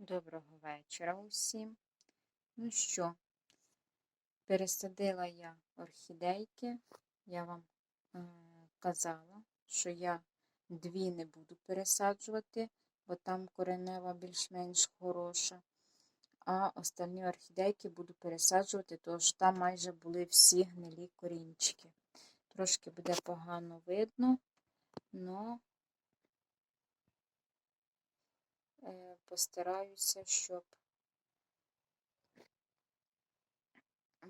Доброго вечора усім. Ну що, пересадила я орхідейки. Я вам е, казала, що я дві не буду пересаджувати, бо там коренева більш-менш хороша. А остальні орхідейки буду пересаджувати, тому там майже були всі гнилі корінчики. Трошки буде погано видно, але Е, постараюся, щоб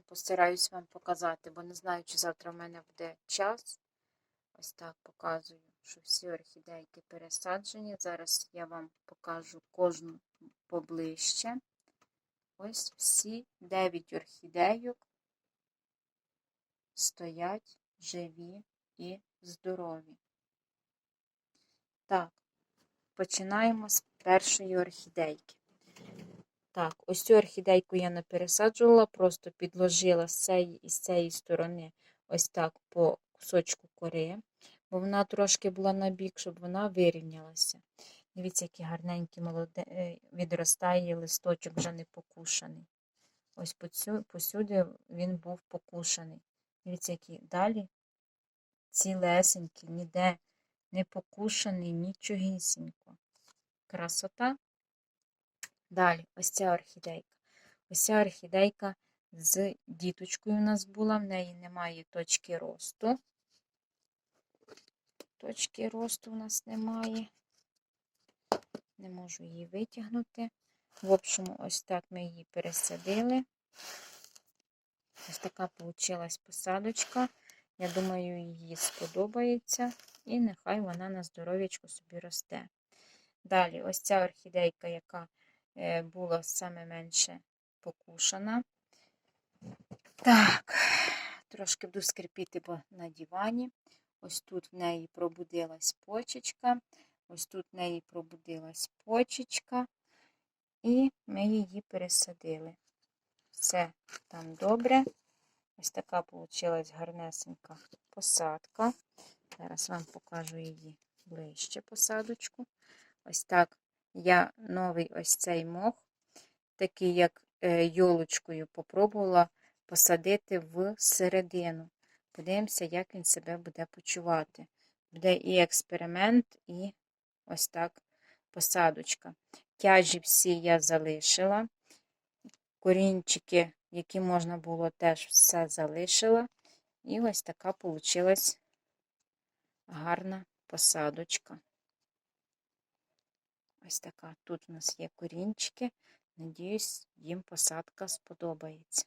постараюсь вам показати, бо не знаю, чи завтра в мене буде час. Ось так показую, що всі орхідейки пересаджені. Зараз я вам покажу кожну поближче. Ось всі 9 орхідейок стоять живі і здорові. Так, починаємо з першої орхідейки. Так, ось цю орхідейку я не пересаджувала, просто підложила з цієї і з цієї сторони ось так по кусочку кори, бо вона трошки була на бік, щоб вона вирівнялася. Дивіться, який гарненький молоде... Е, відростає листочок вже не покушаний. Ось посюди він був покушаний. Дивіться, який далі цілесенький, ніде не покушаний, нічогісінько красота. Далі, ось ця орхідейка. Ось ця орхідейка з діточкою у нас була, в неї немає точки росту. Точки росту у нас немає. Не можу її витягнути. В общем, ось так ми її пересадили. Ось така вийшла посадочка. Я думаю, їй сподобається. І нехай вона на здоров'ячку собі росте. Далі, ось ця орхідейка, яка е, була саме менше покушана. Так, трошки буду скріпіти бо на дивані. Ось тут в неї пробудилась почечка, ось тут в неї пробудилась почечка, і ми її пересадили. Все там добре. Ось така вийшла гарнесенька посадка. Зараз вам покажу її ближче посадочку. Ось так я новий ось цей мох, такий, як е, йолочкою, попробувала посадити в середину. Подивимося, як він себе буде почувати. Буде і експеримент, і ось так посадочка. Тяжі всі я залишила. Корінчики, які можна було, теж все залишила. І ось така вийшла гарна посадочка. Ось така. Тут у нас є корінчики. Надіюсь, їм посадка сподобається.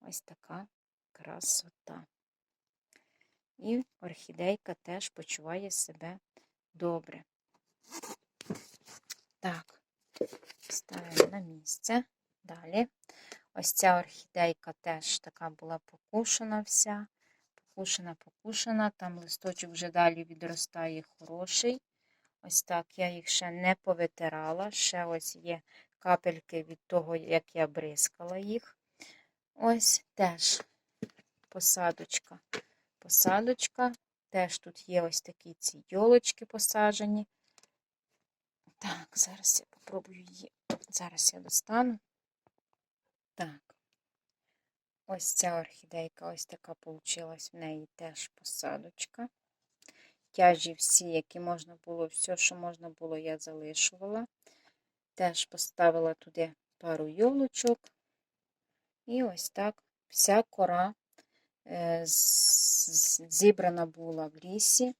Ось така красота. І орхідейка теж почуває себе добре. Так, ставимо на місце. Далі. Ось ця орхідейка теж така була покушена вся. Покушена, покушена. Там листочок вже далі відростає хороший. Ось так я їх ще не повитирала. Ще ось є капельки від того, як я бризкала їх. Ось теж посадочка. Посадочка. Теж тут є ось такі ці йолочки посаджені. Так, зараз я попробую її. Зараз я достану. Так. Ось ця орхідейка, ось така вийшла в неї теж посадочка. Тяжі всі, які можна було, все, що можна було, я залишувала. Теж поставила туди пару йолочок. І ось так вся кора е, зібрана була в лісі,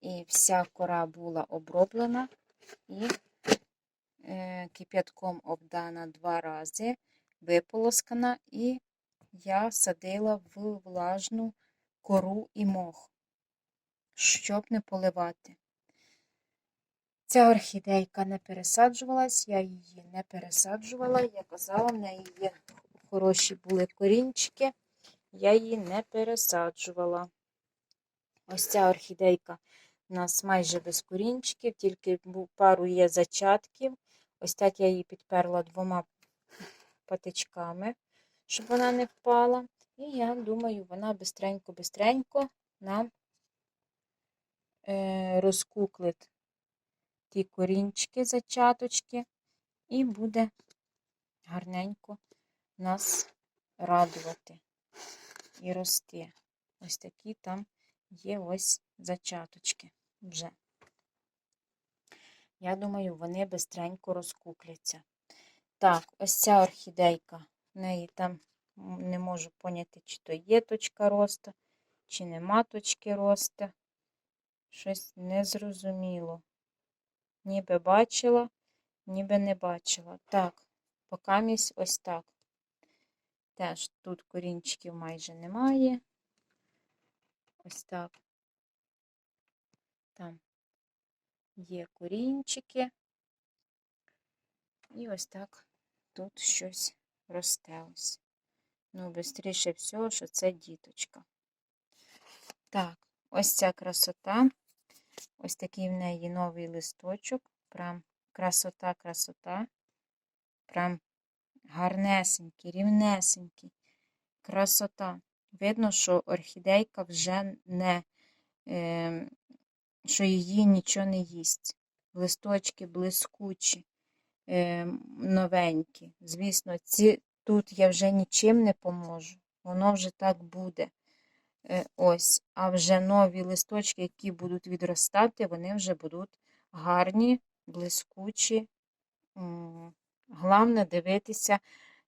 і вся кора була оброблена і е, кип'ятком обдана два рази, виполоскана, і я садила в влажну кору і мох щоб не поливати. Ця орхідейка не пересаджувалась, я її не пересаджувала. Я казала, в неї є хороші були корінчики, я її не пересаджувала. Ось ця орхідейка у нас майже без корінчиків, тільки пару є зачатків. Ось так я її підперла двома патичками, щоб вона не впала. І я думаю, вона бистренько-бистренько нам розкуклить ті корінчики, зачаточки, і буде гарненько нас радувати і рости. Ось такі там є ось зачаточки вже. Я думаю, вони бистренько розкупляться. Так, ось ця орхідейка. В неї там не можу поняти, чи то є точка росту, чи нема точки росту. Щось незрозуміло. Ніби бачила, ніби не бачила. Так, покамість ось так. Теж тут корінчиків майже немає. Ось так. Там є корінчики. І ось так тут щось росте ось. Ну, швидше всього, що це діточка. Так, ось ця красота. Ось такий в неї новий листочок. Прям красота, красота. Прям гарнесенький, рівнесенький. Красота. Видно, що орхідейка вже не, е, що її нічого не їсть. Листочки блискучі, е, новенькі. Звісно, ці, тут я вже нічим не поможу. Воно вже так буде. Е, ось, а вже нові листочки, які будуть відростати, вони вже будуть гарні, блискучі. Головне дивитися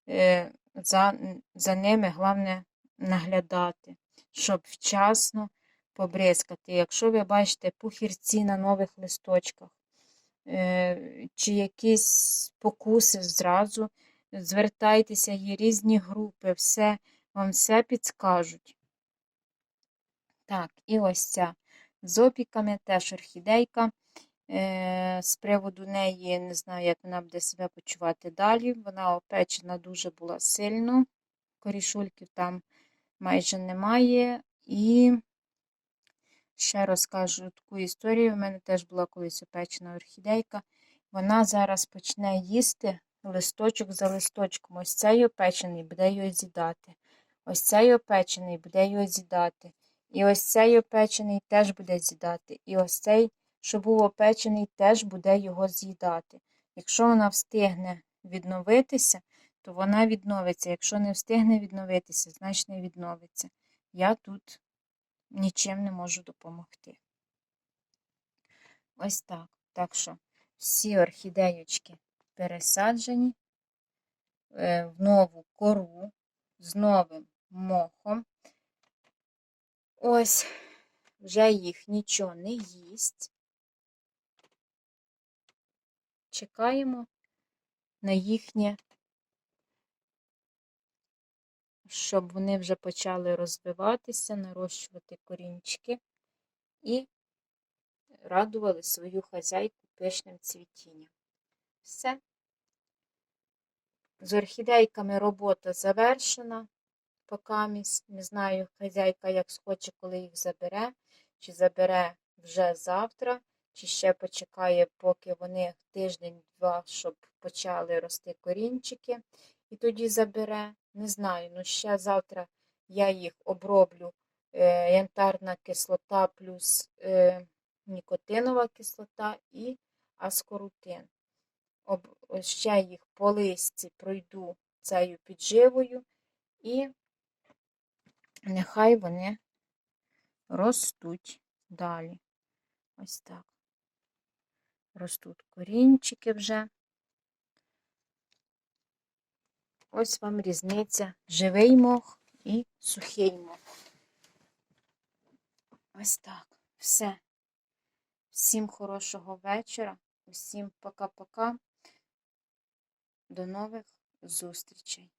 е, за, за ними, головне наглядати, щоб вчасно побризкати. Якщо ви бачите пухірці на нових листочках, е, чи якісь покуси зразу, звертайтеся, є різні групи, все, вам все підскажуть. Так, і ось ця з опіками, теж орхідейка. Е, з приводу неї, не знаю, як вона буде себе почувати далі. Вона опечена дуже була сильно, корішульків там майже немає. І ще розкажу таку історію. У мене теж була колись опечена орхідейка. Вона зараз почне їсти листочок за листочком. Ось цей опечений буде його з'їдати. Ось цей опечений буде його з'їдати. І ось цей опечений теж буде з'їдати. І ось цей, що був опечений, теж буде його з'їдати. Якщо вона встигне відновитися, то вона відновиться. Якщо не встигне відновитися, значить не відновиться. Я тут нічим не можу допомогти. Ось так. Так що всі орхідеючки пересаджені е, в нову кору з новим мохом. Ось, вже їх нічого не їсть. Чекаємо на їхнє, щоб вони вже почали розвиватися, нарощувати корінчики і радували свою хазяйку пишним цвітінням. Все. З орхідейками робота завершена покамість. Не знаю, хазяйка як схоче, коли їх забере, чи забере вже завтра, чи ще почекає, поки вони тиждень-два, щоб почали рости корінчики, і тоді забере. Не знаю, ну ще завтра я їх оброблю е, янтарна кислота плюс е, нікотинова кислота і аскорутин. Об, ще їх по листі пройду цією підживою і нехай вони ростуть далі. Ось так. Ростуть корінчики вже. Ось вам різниця живий мох і сухий мох. Ось так. Все. Всім хорошого вечора. Усім пока-пока. До нових зустрічей.